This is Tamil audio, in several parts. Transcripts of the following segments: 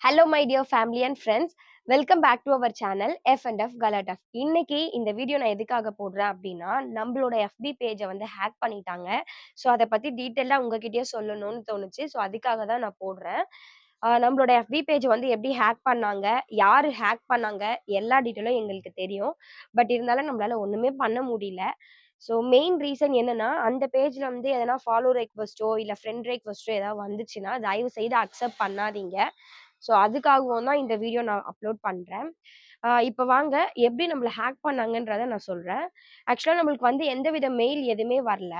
Hello my dear family and friends welcome back to our channel F and F கலட் இன்னைக்கு இந்த வீடியோ நான் எதுக்காக போடுறேன் அப்படின்னா நம்மளோட எஃபி பேஜை வந்து ஹேக் பண்ணிட்டாங்க. ஸோ அதை பற்றி டீட்டெயிலாக உங்ககிட்டயே சொல்லணும்னு தோணுச்சு. ஸோ அதுக்காக தான் நான் போடுறேன். நம்மளோட எஃபி பேஜ் வந்து எப்படி ஹேக் பண்ணாங்க யார் ஹேக் பண்ணாங்க எல்லா டீட்டெயிலும் எங்களுக்கு தெரியும். பட் இருந்தாலும் நம்மளால ஒன்றுமே பண்ண முடியல. ஸோ மெயின் ரீசன் என்னன்னா அந்த பேஜ்ல வந்து எதனா ஃபாலோ ரெக்வஸ்ட்டோ இல்லை ஃப்ரெண்ட் ரெக்வஸ்ட்டோ ஏதாவது வந்துச்சுன்னா தயவு செய்து அக்செப்ட் பண்ணாதீங்க. ஸோ அதுக்காகவும் தான் இந்த வீடியோ நான் அப்லோட் பண்ணுறேன் இப்போ வாங்க எப்படி நம்மளை ஹேக் பண்ணாங்கன்றத நான் சொல்கிறேன் ஆக்சுவலாக நம்மளுக்கு வந்து எந்தவித மெயில் எதுவுமே வரல.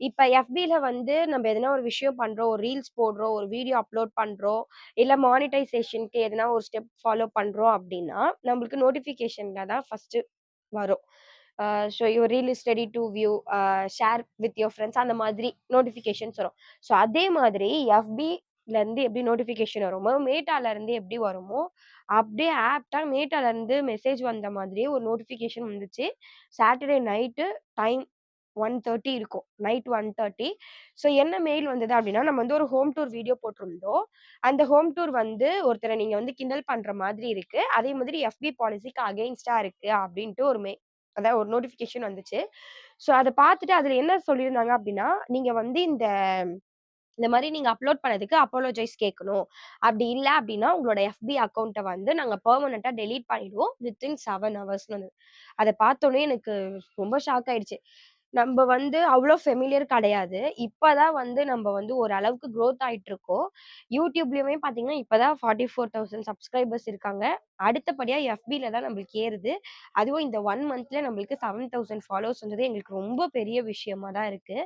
இப்போ எஃபியில் வந்து நம்ம எதனா ஒரு விஷயம் பண்ணுறோம் ஒரு ரீல்ஸ் போடுறோம் ஒரு வீடியோ அப்லோட் பண்ணுறோம் இல்லை மானிட்டைசேஷனுக்கு எதனா ஒரு ஸ்டெப் ஃபாலோ பண்ணுறோம் அப்படின்னா நம்மளுக்கு நோட்டிஃபிகேஷனில் தான் ஃபஸ்ட்டு வரும். So you reel is ready to view share with your friends அந்த மாதிரி நோட்டிஃபிகேஷன்ஸ் வரும். ஸோ அதே மாதிரி எஃபி இருந்து எப்படி நோட்டிஃபிகேஷன் வருமோ மேட்டால இருந்து எப்படி வருமோ அப்படியே ஆப்டா மேட்டால இருந்து மெசேஜ் வந்த மாதிரியே ஒரு நோட்டிஃபிகேஷன் வந்துச்சு. Saturday night time one thirty இருக்கும். நைட் ஒன் தேர்ட்டி ஸோ என்ன மெயில் வந்தது அப்படின்னா நம்ம வந்து ஒரு ஹோம் டூர் வீடியோ போட்டிருந்தோம். அந்த ஹோம் டூர் வந்து ஒருத்தரை நீங்க வந்து கிண்டல் பண்ற மாதிரி இருக்கு. அதே மாதிரி எஃபி பாலிசிக்கு அகெயின்ஸ்டா இருக்கு அப்படின்ட்டு ஒரு மெ அதாவது ஒரு நோட்டிஃபிகேஷன் வந்துச்சு. ஸோ அதை பார்த்துட்டு அதில் என்ன சொல்லியிருந்தாங்க அப்படின்னா நீங்கள் வந்து இந்த இந்த மாதிரி நீங்க அப்லோட் பண்ணதுக்கு அப்பாலஜைஸ் கேட்கணும் அப்படி இல்ல அப்படின்னா உங்களோட எஃபி அக்கௌண்ட்டை வந்து நாங்க பெர்மனண்டா டெலீட் பண்ணிடுவோம் வித்தின் செவன் ஹவர்ஸ்னு அதை பார்த்தோன்னே எனக்கு ரொம்ப ஷாக் ஆயிடுச்சு. நம்ம வந்து அவ்வளோ ஃபெமிலியர் கிடையாது. இப்பதான் வந்து நம்ம வந்து ஓரளவுக்கு க்ரோத் ஆயிட்டு இருக்கோம் பார்த்தீங்கன்னா இப்போ இப்பதான் ஃபார்ட்டி ஃபோர் தௌசண்ட் சப்ஸ்கிரைபர்ஸ் இருக்காங்க. அடுத்தபடியா எஃபில தான் நம்மளுக்கு ஏறுது. அதுவும் இந்த ஒன் மந்த்ல நம்மளுக்கு செவன் தௌசண்ட் ஃபாலோவர்ஸ் வந்தது எங்களுக்கு ரொம்ப பெரிய விஷயமா தான் இருக்கு.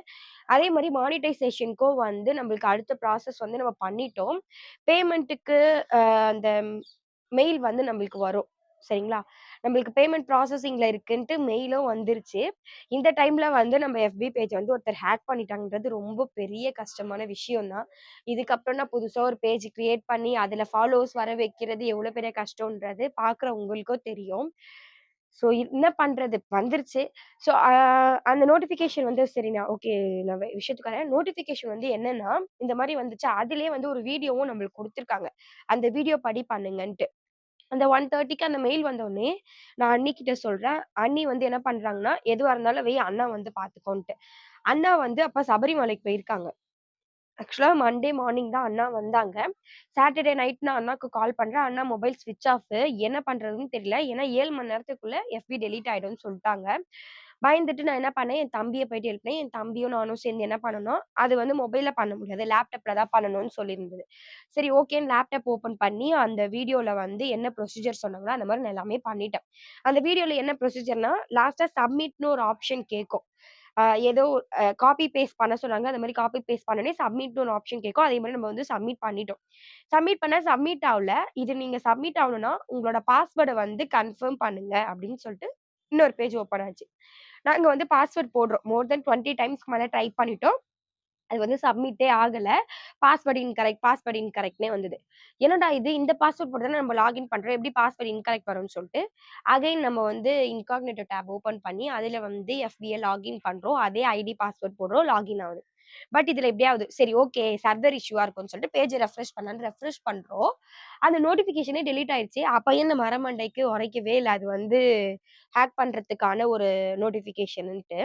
அதே மாதிரி மானிட்டைசேஷனுக்கும் வந்து நம்மளுக்கு அடுத்த ப்ராசஸ் வந்து நம்ம பண்ணிட்டோம். பேமெண்ட்டுக்கு அந்த மெயில் வந்து நம்மளுக்கு வரும். சரிங்களா? நம்மளுக்கு பேமெண்ட் ப்ராசஸிங்கில் இருக்குன்ட்டு மெயிலும் வந்துருச்சு. இந்த டைமில் வந்து நம்ம எஃபி பேஜ் வந்து ஒருத்தர் ஹேக் பண்ணிட்டாங்கன்றது ரொம்ப பெரிய கஷ்டமான விஷயம் தான் இதுக்கப்புறம் நான் புதுசாக ஒரு பேஜ் கிரியேட் பண்ணி அதில் ஃபாலோவர்ஸ் வர வைக்கிறது எவ்வளோ பெரிய கஷ்டம்ன்றது பார்க்குற உங்களுக்கும் தெரியும். ஸோ என்ன பண்ணுறது வந்துருச்சு. ஸோ அந்த நோட்டிஃபிகேஷன் வந்து சரிண்ணா ஓகே நான் விஷயத்துக்காக நோட்டிஃபிகேஷன் வந்து என்னன்னா இந்த மாதிரி வந்துச்சு. அதுலேயே வந்து ஒரு வீடியோவும் நம்மளுக்கு கொடுத்துருக்காங்க. அந்த வீடியோ படி பண்ணுங்கன்ட்டு. அந்த ஒன் தேர்ட்டிக்கு அந்த மெயில் வந்தோடனே நான் அண்ணிக்கிட்ட சொல்கிறேன் சொல்றேன் அண்ணி வந்து என்ன பண்றாங்கன்னா எதுவாக இருந்தாலும் வெய் அண்ணா வந்து பார்த்துக்கோன்ட்டு அண்ணா வந்து அப்போ சபரிமலைக்கு போயிருக்காங்க. ஆக்சுவலாக மண்டே மார்னிங் தான் அண்ணா வந்தாங்க. சாட்டர்டே நைட் நான் அண்ணாக்கு கால் பண்ணுறேன் அண்ணா மொபைல் ஸ்விட்ச் ஆஃப் என்ன பண்ணுறதுன்னு தெரியல. ஏன்னா ஏழு மணி நேரத்துக்குள்ளே எஃபி டெலீட் ஆகிடும்னு சொல்லிட்டாங்க. பயந்துட்டு நான் என்ன பண்ணேன் என் தம்பியை போயிட்டு எழுப்பினேன். என் தம்பியும் நானும் சேர்ந்து என்ன பண்ணணும் அது வந்து மொபைல்ல பண்ண முடியாது. லேப்டாப்ல தான் பண்ணணும்னு சொல்லியிருந்தது. சரி ஓகேன்னு லேப்டாப் ஓப்பன் பண்ணி அந்த வீடியோல வந்து என்ன ப்ரொசீஜர் சொன்னாங்களோ அந்த மாதிரி நான் எல்லாமே பண்ணிட்டேன். அந்த வீடியோல என்ன ப்ரொசீஜர்னா லாஸ்டா சப்மிட்னு ஒரு ஆப்ஷன் கேட்கும். ஏதோ காப்பி பேஸ்ட் பண்ண சொன்னாங்க. அந்த மாதிரி காப்பி பேஸ்ட் பண்ணனே சப்மிட்னு ஒரு ஆப்ஷன் கேட்கும். அதே மாதிரி நம்ம வந்து சப்மிட் பண்ணிட்டோம். சப்மிட் பண்ண சப்மிட் ஆகல. இது நீங்க சப்மிட் ஆகணும்னா உங்களோட பாஸ்வேர்டை வந்து கன்ஃபார்ம் பண்ணுங்க அப்படின்னு சொல்லிட்டு இன்னொரு பேஜ் ஓப்பன் ஆச்சு. நாங்கள் வந்து பாஸ்வேர்ட் போடுறோம். மோர் தென் டுவெண்ட்டி டைம்ஸ்க்கு மேலே ட்ரை பண்ணிட்டோம். அது வந்து சப்மிட்டே ஆகலை. பாஸ்வேர்ட் இன்கரெக்ட் பாஸ்வேர்ட் இன்கரெக்ட்னே வந்தது. என்னடா இது? இந்த பாஸ்வேர்ட் போட்டு தானே நம்ம லாகின் பண்ணுறோம் எப்படி பாஸ்வேர்ட் இன்கரெக்ட் வரும்னு சொல்லிட்டு அகைன் நம்ம வந்து இன்காக்னேட்டோ டேப் ஓப்பன் பண்ணி அதில் வந்து எஃபிஐ லாகின் பண்ணுறோம் அதே ஐடி பாஸ்வேர்ட் போடுறோம். லாகின் ஆகுது. பட் இதுல எப்படியாவது சரி ஓகே சர்வர் இஷ்யூவா இருக்கும்னு சொல்லிட்டு பேஜ் ரெஃப்ரெஷ் பண்ணலான்னு ரெஃப்ரெஷ் பண்றோம் அந்த நோட்டிபிகேஷனே டெலீட் ஆயிடுச்சு அப்பயும் இந்த மரமண்டைக்கு உரைக்கவே இல்லை அது வந்து ஹேக் பண்றதுக்கான ஒரு நோட்டிபிகேஷன்ட்டு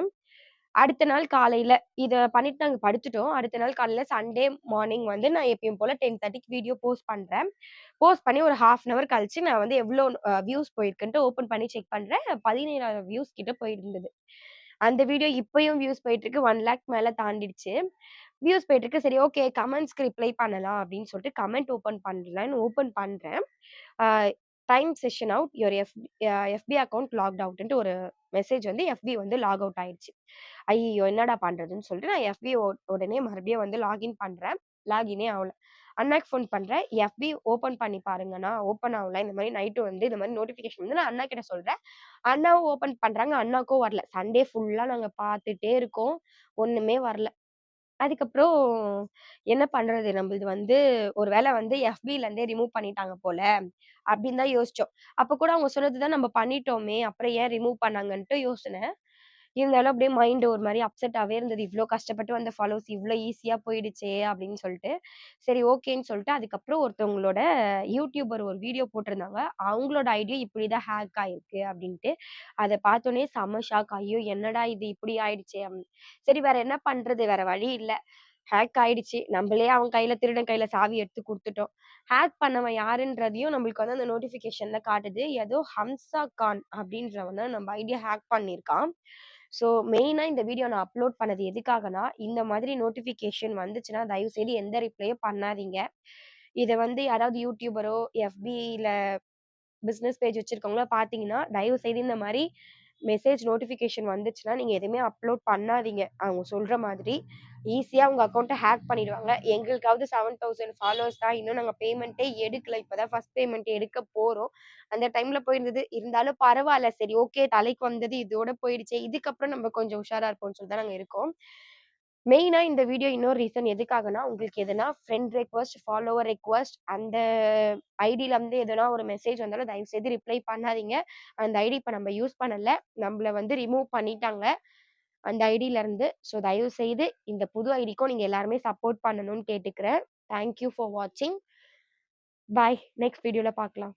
அடுத்த நாள் காலையில இதை பண்ணிட்டு நாங்க படுத்துட்டோம். அடுத்த நாள் காலையில சண்டே மார்னிங் வந்து நான் எப்பயும் போல 10:30க்கு வீடியோ போஸ்ட் பண்றேன். போஸ்ட் பண்ணி ஒரு 1/2 அன் அவர் கழிச்சு நான் வந்து எவ்வளோ வியூஸ் போயிருக்குன்ட்டு ஓப்பன் பண்ணி செக் பண்றேன். 17,000 வியூஸ் கிட்ட போயிருந்தது. அந்த வீடியோ இப்பயும் வியூஸ் போயிட்டு இருக்கு. 1,00,000 மேல தாண்டிடுச்சு. வியூஸ் போயிட்டு இருக்கு. சரி ஓகே கமெண்ட்ஸ்க்கு ரிப்ளை பண்ணலாம் அப்படின்னு சொல்லிட்டு கமெண்ட் ஓப்பன் பண்ணலான்னு ஓப்பன் பண்றேன். Time session out your F FB account locked அவுட்ன்ட்டு ஒரு மெசேஜ் வந்து எஃபி வந்து லாக் அவுட் ஆயிடுச்சு. ஐயோ என்னடா பண்றதுன்னு சொல்லிட்டு நான் எஃபி உடனே மறுபடியும் வந்து லாகின் பண்றேன். லாகினே ஆகல அண்ணாக்கு ஃபோன் பண்ணுறேன் எஃபி ஓப்பன் பண்ணி பாருங்கண்ணா. ஓப்பன் ஆகல இந்த மாதிரி நைட்டு வந்து இந்த மாதிரி நோட்டிஃபிகேஷன் வந்து நான் அண்ணா கிட்ட சொல்கிறேன் அண்ணாவும் ஓப்பன் பண்ணுறாங்க அண்ணாக்கும் வரல. சண்டே ஃபுல்லாக நாங்கள் பார்த்துட்டே இருக்கோம். ஒன்றுமே வரல. அதுக்கப்புறம் என்ன பண்றது? நம்மளது வந்து ஒரு வேலை வந்து எஃபிலேருந்தே ரிமூவ் பண்ணிட்டாங்க போல அப்படின்னு தான் யோசிச்சோம். அப்போ கூட அவங்க சொன்னது தான் நம்ம பண்ணிட்டோமே! அப்புறம் ஏன் ரிமூவ் பண்ணாங்கன்ட்டு யோசனை இருந்தாலும் அப்படியே மைண்ட் ஒரு மாதிரி அப்செட்டாவே இருந்தது. இவ்வளோ கஷ்டப்பட்டு வந்த ஃபாலோஸ் இவ்வளோ ஈஸியாக போயிடுச்சே அப்படின்னு சொல்லிட்டு. சரி ஓகேன்னு சொல்லிட்டு அதுக்கப்புறம் ஒருத்தவங்களோட யூடியூபர் ஒரு வீடியோ போட்டிருந்தாங்க. அவங்களோட ஐடியா இப்படி தான் ஹேக் ஆயிருக்கு அப்படின்ட்டு. அதை பார்த்தோன்னே செம ஷாக். ஐயோ! என்னடா இது இப்படி ஆயிடுச்சே அப்படின்னு. சரி வேற என்ன பண்றது? வேற வழி இல்லை ஹேக் ஆயிடுச்சு. நம்மளே அவன் கையில திருடன் கையில சாவி எடுத்து கொடுத்துட்டோம் ஹேக் பண்ணவன் யாருன்றதையும் நம்மளுக்கு வந்து அந்த நோட்டிபிகேஷன்ல காட்டுது. ஏதோ ஹம்சா கான் அப்படின்றவன் தான் நம்ம ஐடியா ஹேக் பண்ணியிருக்கான். ஸோ மெயினா இந்த வீடியோ நான் அப்லோட் பண்ணது எதுக்காகனா இந்த மாதிரி நோட்டிஃபிகேஷன் வந்துச்சுன்னா, தயவு செய்து எந்த ரிப்ளையும் பண்ணாதீங்க. இதை வந்து யாராவது யூடியூபரோ, எஃபியில் பிசினஸ் பேஜ் வச்சுருக்கவங்களோ பார்த்தீங்கன்னா, தயவு செய்து இந்த மாதிரி மெசேஜ் நோட்டிஃபிகேஷன் வந்துச்சுன்னா, நீங்கள் எதுவுமே அப்லோட் பண்ணாதீங்க. அவங்க சொல்கிற மாதிரி. ஈஸியாக உங்கள் அக்கௌண்ட்டை ஹேக் பண்ணிடுவாங்க. எங்களுக்காவது 7000 ஃபாலோவர்ஸ் தான். இன்னும் நாங்கள் பேமெண்ட்டே எடுக்கல. இப்போ தான் ஃபர்ஸ்ட் பேமெண்ட் எடுக்க போகிறோம் அந்த டைமில் போயிருந்தது. இருந்தாலும் பரவாயில்ல சரி ஓகே தலைக்கு வந்தது இதோட போயிடுச்சே. இதுக்கப்புறம் நம்ம கொஞ்சம் உஷாராக இருப்போம்னு சொல்லி தான் நாங்கள் இருக்கோம். மெயினாக இந்த வீடியோ இன்னொரு ரீசன் எதுக்காகன்னா, உங்களுக்கு எதனா ஃப்ரெண்ட் ரெக்வஸ்ட் ஃபாலோவர் ரெக்வஸ்ட் அந்த ஐடியிலேருந்து இருந்து எதனா ஒரு மெசேஜ் வந்தாலும் தயவு செய்து ரிப்ளை பண்ணாதீங்க. அந்த ஐடி இப்போ நம்ம யூஸ் பண்ணலை நம்மள வந்து ரிமூவ் பண்ணிட்டாங்க. அந்த ஐடியிலேருந்து இருந்து. ஸோ தயவு செய்து இந்த புது ஐடிக்கும் நீங்கள் எல்லாருமே சப்போர்ட் பண்ணணும்னு கேட்டுக்கிறேன். தேங்க் யூ ஃபார் வாட்சிங். பாய். நெக்ஸ்ட் வீடியோவில் பார்க்கலாம்.